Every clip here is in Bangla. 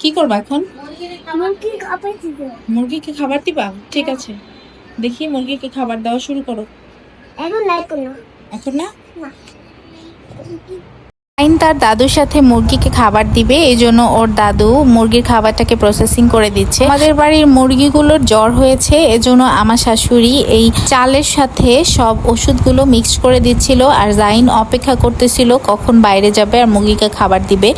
কি করবা এখন? মুরগিকে খাবার দিবা? ঠিক আছে। দেখি মুরগিকে খাবার দেওয়া শুরু করো। এখন না এখন না। আইন তার দাদুর সাথে মুরগিকে খাবার দিবে এই জন্য ওর দাদু মুরগির খাবারটাকে প্রসেসিং করে দিচ্ছে। আমাদের বাড়ির মুরগিগুলোর জ্বর হয়েছে, এজন্য আমার শাশুড়ি এই চালের সাথে সব ওষুধগুলো মিক্স করে দিচ্ছিল আর জাইন অপেক্ষা করতেছিল কখন বাইরে যাবে আর মুরগিকে খাবার দিবে।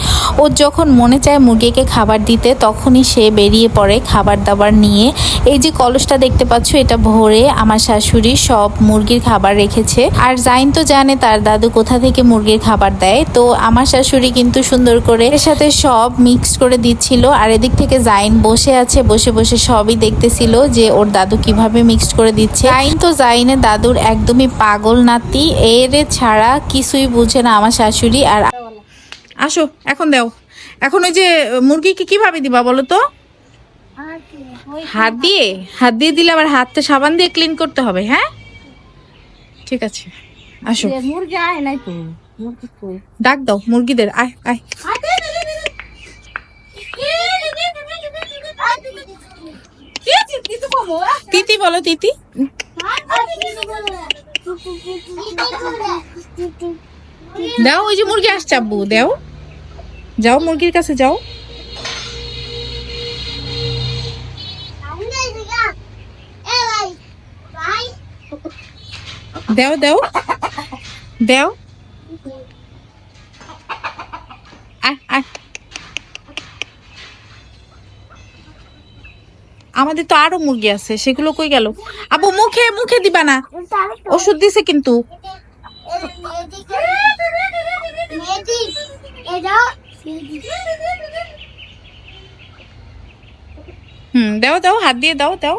ওর যখন মনে চায় মুরগিকে খাবার দিতে, তখনই সে বেরিয়ে পড়ে খাবার দাবার নিয়ে। এই যে কলসটা দেখতে পাচ্ছ, এটা ভরে আমার শাশুড়ি সব মুরগির খাবার রেখেছে। আর জাইন তো জানে তার দাদু কোথা থেকে মুরগির খাবার দেয়, তো আমার শাশুড়ি কিন্তু সুন্দর করে এর সাথে সব মিক্স করে দিচ্ছিল। আর এদিক থেকে জাইন বসে আছে বসে বসে সবই দেখতেছিল যে ওর দাদু কীভাবে মিক্সড করে দিচ্ছে। জাইন তো জাইনের দাদুর একদমই পাগল নাতি এর ছাড়া কিছুই বুঝে না আমার শাশুড়ি। আর আসো এখন দাও। এখন ওই যে মুরগিকে কীভাবে দিবা বলো তো? ওই হাত দিয়ে? হাত দিয়ে দিলে আবার হাতটা সাবান দিয়ে ক্লিন করতে হবে হ্যাঁ? ঠিক আছে আসো। মুরগি আয় নাই তো। ডাক দাও, মুরগিদের, আয় আয়। তিতি বলো, তিতি। দাও, ওই যে মুরগি আসছে, আব্বু, দাও। যাও, মুরগির কাছে যাও। দাও দাও। দাও আয় আয় আমাদের তো আরও মুরগি আছে সেগুলো কই গেল? আবু মুখে মুখে দিবা না। ওষুধ দিছে কিন্তু। হুম দাও দাও হাত দিয়ে দাও দাও।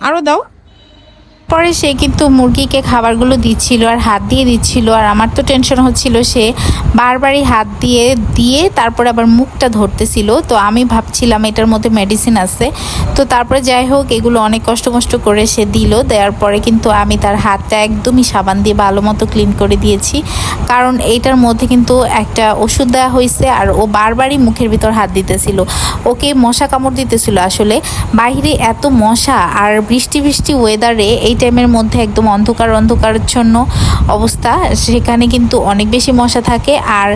আরও দাও। পরে সে কিন্তু মুরগিকে খাবারগুলো দিচ্ছিল আর হাত দিয়ে দিচ্ছিল আর আমার তো টেনশন হচ্ছিল, সে বারবারই হাত দিয়ে দিয়ে তারপরে আবার মুখটা ধরতেছিল। তো আমি ভাবছিলাম এটার মধ্যে মেডিসিন আছে। তো তারপরে যাই হোক, এগুলো অনেক কষ্ট কষ্ট করে সে দিল। দেওয়ার পরে কিন্তু আমি তার হাতটা একদমই সাবান দিয়ে ভালো মতো ক্লিন করে দিয়েছি। কারণ এইটার মধ্যে কিন্তু একটা ওষুধ দেওয়া হয়েছে আর ও বারবারই মুখের ভিতর হাত দিতেছিল। ওকে মশা কামড় দিতেছিল আসলে। বাইরে এত মশা আর বৃষ্টি বৃষ্টি ওয়েদারে এই টাইমের মধ্যে একদম অন্ধকার, অন্ধকারচ্ছন্ন অবস্থা। সেখানে কিন্তু অনেক বেশি মশা থাকে আর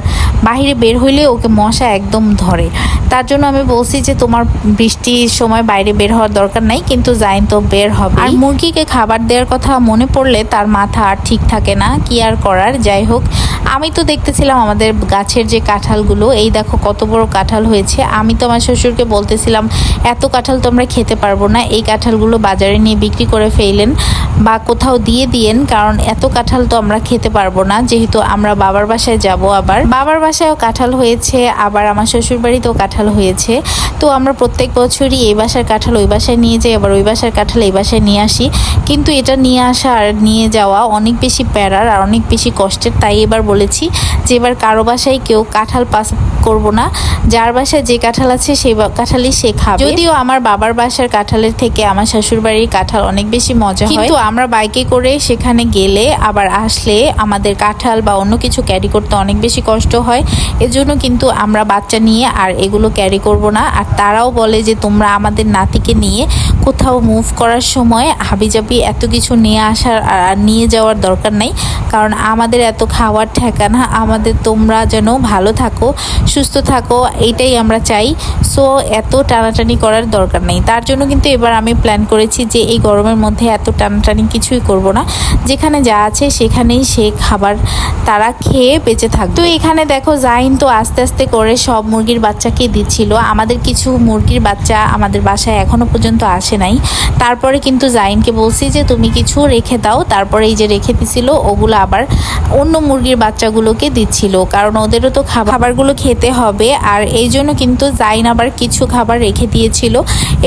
বাহিরে বের হইলে ওকে মশা একদম ধরে। তার জন্য আমি বলছি যে তোমার বৃষ্টির সময় বাইরে বের হওয়ার দরকার নাই, কিন্তু জাইন তো বের হবে আর মুরগিকে খাবার দেওয়ার কথা মনে পড়লে তার মাথা আর ঠিক থাকে না, কি আর করার? যাই হোক আমি তো দেখতেছিলাম আমাদের গাছের যে কাঁঠালগুলো, এই দেখো কত বড় কাঁঠাল হয়েছে। আমি তো আমার শ্বশুরকে বলতেছিলাম, এত কাঁঠাল তো আমরা খেতে পারব না, এই কাঁঠালগুলো বাজারে নিয়ে বিক্রি করে ফেলেন বা কোথাও দিয়ে দিয়েন, কারণ এত কাঁঠাল তো আমরা খেতে পারব না, যেহেতু আমরা বাবার বাসায় যাব আবার। বাবার বাসায়ও কাঁঠাল হয়েছে, আবার আমার শ্বশুর বাড়িতেও কাঁঠাল হয়েছে। তো আমরা প্রত্যেক বছরই এই বাসার কাঁঠাল ওই বাসায় নিয়ে যাই, আবার ওই বাসার কাঁঠাল এই বাসায় নিয়ে আসি। কিন্তু এটা নিয়ে আসা আর নিয়ে যাওয়া অনেক বেশি প্যারার আর অনেক বেশি কষ্টের, তাই এবার বলেছি যে এবার কারও বাসায় কেউ কাঁঠাল করব না। যার বাসায় যে কাঁঠাল আছে সেই কাঁঠালই সে খাবে। যদিও আমার বাবার বাসার কাঁঠালের থেকে আমার শ্বশুর বাড়ির কাঁঠাল অনেক বেশি মজা হয়। কিন্তু আমরা বাইকে করে সেখানে গেলে আবার আসলে আমাদের কাঁঠাল বা অন্য কিছু ক্যারি করতে অনেক বেশি কষ্ট হয়। এজন্য কিন্তু আমরা বাচ্চা নিয়ে আর এগুলো ক্যারি করব না। আর তারাও বলে যে, তোমরা আমাদের নাতিকে নিয়ে কোথাও মুভ করার সময় হাবিজাবি এত কিছু নিয়ে আসার আর নিয়ে যাওয়ার দরকার নাই। কারণ আমাদের এত খাওয়ার ঠেকানা, আমাদের তোমরা যেন ভালো থাকো। সুস্থ থাকো, এইটাই আমরা চাই। সো এত টানাটানি করার দরকার নেই। তার জন্য কিন্তু এবার আমি প্ল্যান করেছি যে এই গরমের মধ্যে এত টানাটানি কিছুই করব না। যেখানে যা আছে সেখানেই সে খাবার তারা খেয়ে বেঁচে থাকবে। তো এখানে দেখো জাইন তো আস্তে আস্তে করে সব মুরগির বাচ্চাকে দিচ্ছিল। আমাদের কিছু মুরগির বাচ্চা আমাদের বাসায় এখনও পর্যন্ত আসে নাই। তারপরে কিন্তু জাইনকে বলছি যে, তুমি কিছু রেখে দাও। তারপরে এই যে রেখে দিছিল, ওগুলো আবার অন্য মুরগির বাচ্চাগুলোকে দিচ্ছিল। কারণ ওদেরও তো খাবারগুলো খাবারগুলো খেতে হবে। আর এই জন্য কিন্তু জাইন আবার কিছু খাবার রেখে দিয়েছিল।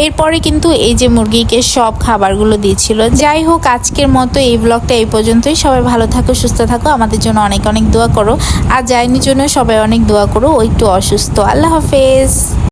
এরপরে কিন্তু এই যে মুরগিকে সব খাবারগুলো দিয়েছিল। যাই হোক, আজকের মতো এই ব্লগটা এই পর্যন্তই। সবাই ভালো থাকো, সুস্থ থাকো। আমাদের জন্য অনেক অনেক দোয়া করো। আর জাইনের জন্য সবাই অনেক দোয়া করো। ও একটু অসুস্থ। আল্লাহ হাফেজ।